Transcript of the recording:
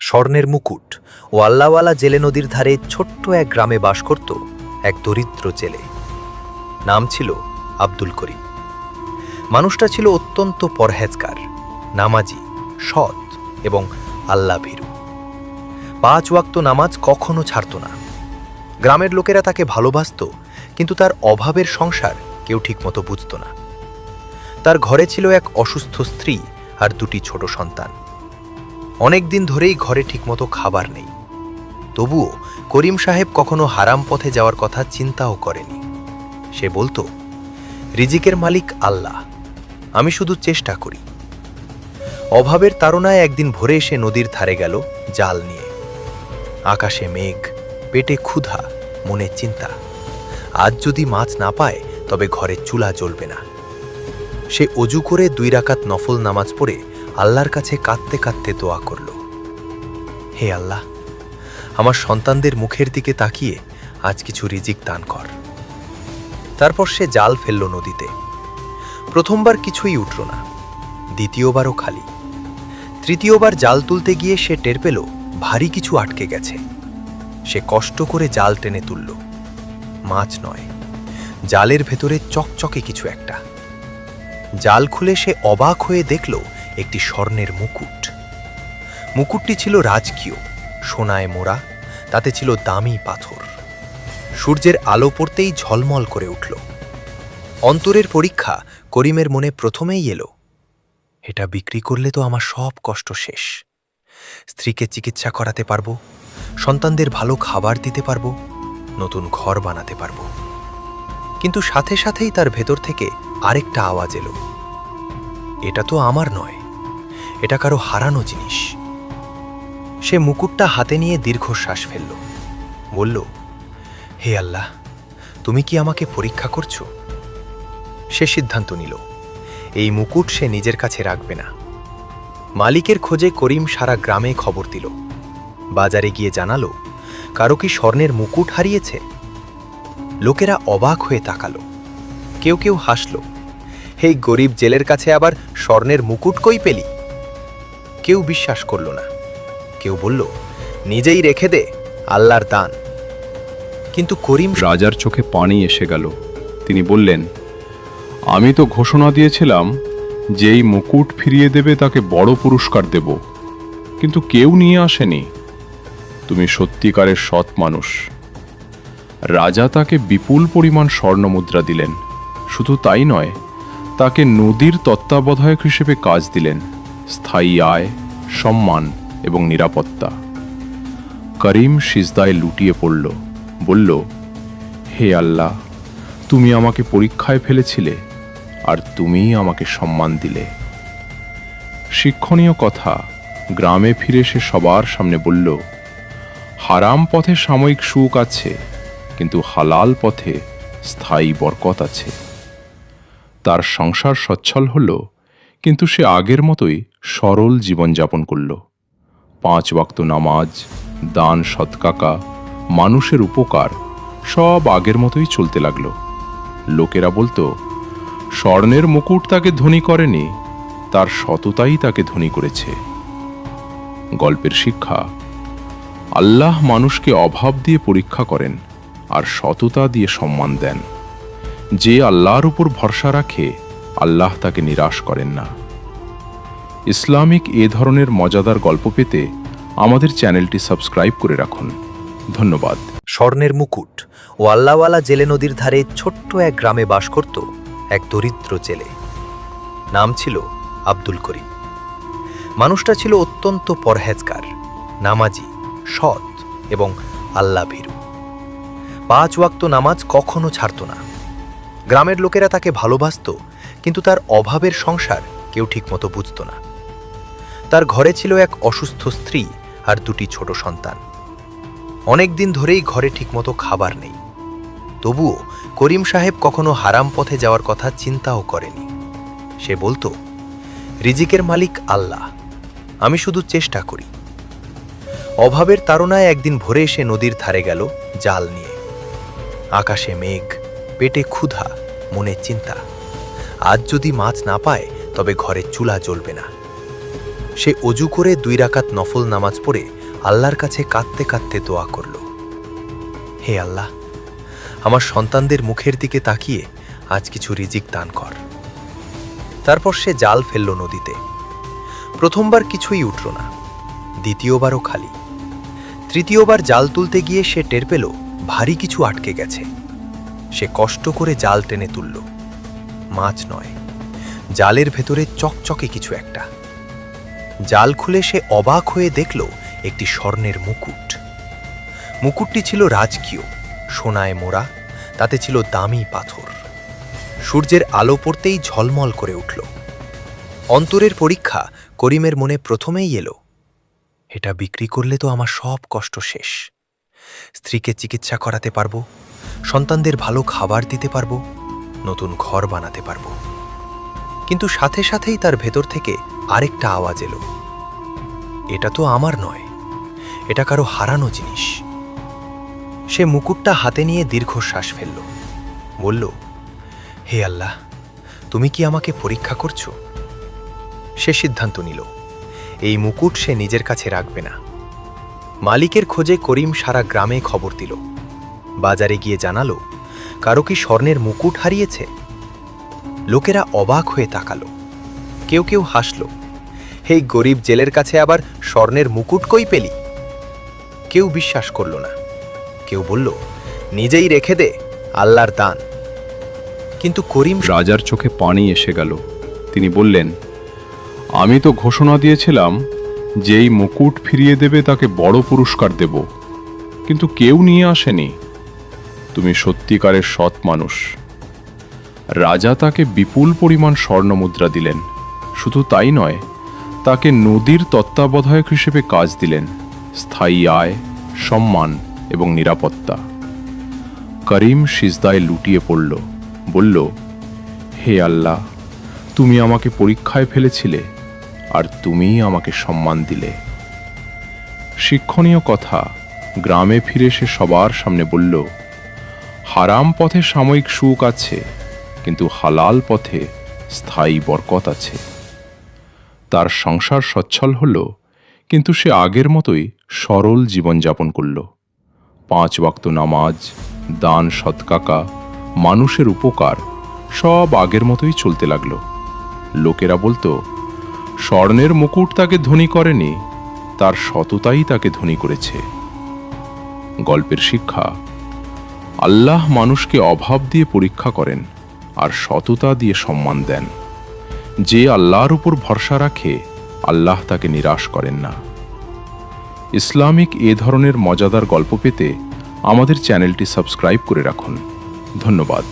স্বর্ণের মুকুট ও আল্লাওয়ালা জেলে নদীর ধারে ছোট্ট এক গ্রামে বাস করত এক দরিদ্র জেলে। নাম ছিল আব্দুল করিম। মানুষটা ছিল অত্যন্ত পরহেজগার, নামাজি, সৎ এবং আল্লাহ ভীরু পাঁচ ওয়াক্ত নামাজ কখনো ছাড়ত না। গ্রামের লোকেরা তাকে ভালোবাসত, কিন্তু তার অভাবের সংসার কেউ ঠিকমতো বুঝত না। তার ঘরে ছিল এক অসুস্থ স্ত্রী আর দুটি ছোট সন্তান। অনেক দিন ধরেই ঘরে ঠিকমতো খাবার নেই। তবুও করিম সাহেব কখনো হারাম পথে যাওয়ার কথা চিন্তাও করেনি। সে বলতো, রিজিকের মালিক আল্লাহ, আমি শুধু চেষ্টা করি। অভাবের তাড়নায় একদিন ভোরে এসে নদীর ধারে গেল জাল নিয়ে। আকাশে মেঘ, পেটে ক্ষুধা, মনে চিন্তা। আজ যদি মাছ না পায়, তবে ঘরে চুলা জ্বলবে না। সে অজু করে দুই রাকাত নফল নামাজ পড়ে আল্লাহর কাছে কাঁদতে কাঁদতে দোয়া করল। হে আল্লাহ, আমার সন্তানদের মুখের দিকে তাকিয়ে আজ কিছু রিজিক দান কর। তারপর সে জাল ফেলল নদীতে। প্রথমবার কিছুই উঠল না, দ্বিতীয়বারও খালি। তৃতীয়বার জাল তুলতে গিয়ে সে টের পেল, ভারী কিছু আটকে গেছে। সে কষ্ট করে জাল টেনে তুলল। মাছ নয়, জালের ভেতরে চকচকে কিছু একটা। জাল খুলে সে অবাক হয়ে দেখল একটি স্বর্ণের মুকুট। মুকুটটি ছিল রাজকীয়, সোনায় মোড়া, তাতে ছিল দামি পাথর। সূর্যের আলো পড়তেই ঝলমল করে উঠল। অন্তরের পরীক্ষা করিমের মনে প্রথমেই এলো, এটা বিক্রি করলে তো আমার সব কষ্ট শেষ। স্ত্রীকে চিকিৎসা করাতে পারব, সন্তানদের ভালো খাবার দিতে পারব, নতুন ঘর বানাতে পারব। কিন্তু সাথে সাথেই তার ভেতর থেকে আরেকটা আওয়াজ এলো, এটা তো আমার নয় এটা কারও হারানো জিনিস। সে মুকুটটা হাতে নিয়ে দীর্ঘশ্বাস ফেলল। বলল, হে আল্লাহ, তুমি কি আমাকে পরীক্ষা করছ? সে সিদ্ধান্ত নিল, এই মুকুট সে নিজের কাছে রাখবে না। মালিকের খোঁজে করিম সারা গ্রামে খবর দিল। বাজারে গিয়ে জানালো, কারও কি স্বর্ণের মুকুট হারিয়েছে? লোকেরা অবাক হয়ে তাকালো। কেউ কেউ হাসল এই গরিব জেলের কাছে আবার স্বর্ণের মুকুট কই পেলি? কেউ বিশ্বাস করল না। কেউ বলল, নিজেই রেখে দে, আল্লাহর দান। কিন্তু করিম রাজার চোখে পানি এসে গেল। তিনি বললেন, আমি তো ঘোষণা দিয়েছিলাম যেই মুকুট ফিরিয়ে দেবে তাকে বড় পুরস্কার দেব। কিন্তু কেউ নিয়ে আসেনি। তুমি সত্যিকারের সৎ মানুষ। রাজা তাকে বিপুল পরিমাণ স্বর্ণমুদ্রা দিলেন। শুধু তাই নয়, তাকে নদীর তত্ত্বাবধায়ক হিসেবে কাজ দিলেন। স্থায়ী আয়, সম্মান এবং নিরাপত্তা। করিম সিজদায় লুটিয়ে পড়ল, বলল, হে আল্লাহ, তুমি আমাকে পরীক্ষায় ফেলেছিলে আর তুমিই আমাকে সম্মান দিলে। শিক্ষণীয় কথা, গ্রামে ফিরে সে সবার সামনে বলল, হারাম পথে সাময়িক সুখ আছে, কিন্তু হালাল পথে স্থায়ী বরকত আছে। তার সংসার সচ্ছল হল কিন্তু সে আগের মতোই সরল জীবনযাপন করল। পাঁচ ওয়াক্ত নামাজ, দান সৎকাকা, মানুষের উপকার, সব আগের মতোই চলতে লাগল। লোকেরা বলতো, স্বর্ণের মুকুট তাকে ধনী করেনি, তার সততাই তাকে ধনী করেছে। গল্পের শিক্ষা, আল্লাহ মানুষকে অভাব দিয়ে পরীক্ষা করেন আর সততা দিয়ে সম্মান দেন। যে আল্লাহর উপর ভরসা রাখে আল্লাহ তাকে নিরাশ করেন না। ইসলামিক এ ধরনের মজাদার গল্প পেতে আমাদের চ্যানেলটি সাবস্ক্রাইব করে রাখুন। ধন্যবাদ। স্বর্ণের মুকুট ও আল্লাওয়ালা জেলে নদীর ধারে ছোট্ট এক গ্রামে বাস করত এক দরিদ্র জেলে। নাম ছিল আব্দুল করিম। মানুষটা ছিল অত্যন্ত পরহেজগার, নামাজি, সৎ এবং আল্লাহ ভীরু পাঁচ ওয়াক্ত নামাজ কখনো ছাড়ত না। গ্রামের লোকেরা তাকে ভালোবাসত কিন্তু তার অভাবের সংসার কেউ ঠিকমতো বুঝত না। তার ঘরে ছিল এক অসুস্থ স্ত্রী আর দুটি ছোট সন্তান। অনেক দিন ধরেই ঘরে ঠিকমতো খাবার নেই। তবুও করিম সাহেব কখনো হারাম পথে যাওয়ার কথা চিন্তাও করেনি। সে বলতো, রিজিকের মালিক আল্লাহ, আমি শুধু চেষ্টা করি। অভাবের তাড়নায় একদিন ভোরে এসে নদীর ধারে গেল জাল নিয়ে। আকাশে মেঘ, পেটে ক্ষুধা, মনে চিন্তা। আজ যদি মাছ না পায়, তবে ঘরে চুলা জ্বলবে না। সে অজু করে দুই রাকাত নফল নামাজ পড়ে আল্লাহর কাছে কাঁদতে কাঁদতে দোয়া করল। হে আল্লাহ, আমার সন্তানদের মুখের দিকে তাকিয়ে আজ কিছু রিজিক দান কর। তারপর সে জাল ফেলল নদীতে। প্রথমবার কিছুই উঠল না, দ্বিতীয়বারও খালি। তৃতীয়বার জাল তুলতে গিয়ে সে টের পেল, ভারী কিছু আটকে গেছে। সে কষ্ট করে জাল টেনে তুলল। মাছ নয়। জালের ভেতরে চকচকে কিছু একটা। জাল খুলে সে অবাক হয়ে দেখল একটি স্বর্ণের মুকুট। মুকুটটি ছিল রাজকীয়, সোনায় মোড়া, তাতে ছিল দামি পাথর। সূর্যের আলো পড়তেই ঝলমল করে উঠল। অন্তরের পরীক্ষা করিমের মনে প্রথমেই এলো, এটা বিক্রি করলে তো আমার সব কষ্ট শেষ। স্ত্রীকে চিকিৎসা করাতে পারব, সন্তানদের ভালো খাবার দিতে পারব নতুন ঘর বানাতে পারব। কিন্তু সাথে সাথেই তার ভেতর থেকে আরেকটা আওয়াজ এলো। এটা তো আমার নয়, এটা কারও হারানো জিনিস। সে মুকুটটা হাতে নিয়ে দীর্ঘশ্বাস ফেলল। বলল, হে আল্লাহ, তুমি কি আমাকে পরীক্ষা করছ? সে সিদ্ধান্ত নিল, এই মুকুট সে নিজের কাছে রাখবে না। মালিকের খোঁজে করিম সারা গ্রামে খবর দিল। বাজারে গিয়ে জানালো কারও কি স্বর্ণের মুকুট হারিয়েছে? লোকেরা অবাক হয়ে তাকালো। কেউ কেউ হাসল। হেই গরিব জেলের কাছে আবার স্বর্ণের মুকুট কই পেলি? কেউ বিশ্বাস করল না। কেউ বলল, নিজেই রেখে দে, আল্লাহর দান। কিন্তু করিম রাজার চোখে পানি এসে গেল। তিনি বললেন, আমি তো ঘোষণা দিয়েছিলাম, যেই মুকুট ফিরিয়ে দেবে তাকে বড় পুরস্কার দেব। কিন্তু কেউ নিয়ে আসেনি। তুমি সত্যিকারের সৎ মানুষ। রাজা তাকে বিপুল পরিমাণ স্বর্ণমুদ্রা দিলেন। শুধু তাই নয়, তাকে নদীর তত্ত্বাবধায়ক হিসেবে কাজ দিলেন। স্থায়ী আয়, সম্মান এবং নিরাপত্তা। করিম সিজদায় লুটিয়ে পড়ল। বলল, হে আল্লাহ, তুমি আমাকে পরীক্ষায় ফেলেছিলে আর তুমিই আমাকে সম্মান দিলে। শিক্ষণীয় কথা, গ্রামে ফিরে সে সবার সামনে বলল হারাম পথে সাময়িক সুখ আছে, কিন্তু হালাল পথে স্থায়ী বরকত আছে। তার সংসার সচ্ছল হল, কিন্তু সে আগের মতোই সরল জীবনযাপন করল। পাঁচ ওয়াক্ত নামাজ, দান সৎকাকা, মানুষের উপকার, সব আগের মতোই চলতে লাগল। লোকেরা বলতো, স্বর্ণের মুকুট তাকে ধনী করেনি, তার সততাই তাকে ধনী করেছে। গল্পের শিক্ষা আল্লাহ মানুষকে অভাব দিয়ে পরীক্ষা করেন আর সততা দিয়ে সম্মান দেন। যে আল্লাহর উপর ভরসা রাখে, আল্লাহ তাকে নিরাশ করেন না। ইসলামিক এ ধরনের মজাদার গল্প পেতে আমাদের চ্যানেলটি সাবস্ক্রাইব করে রাখুন। ধন্যবাদ।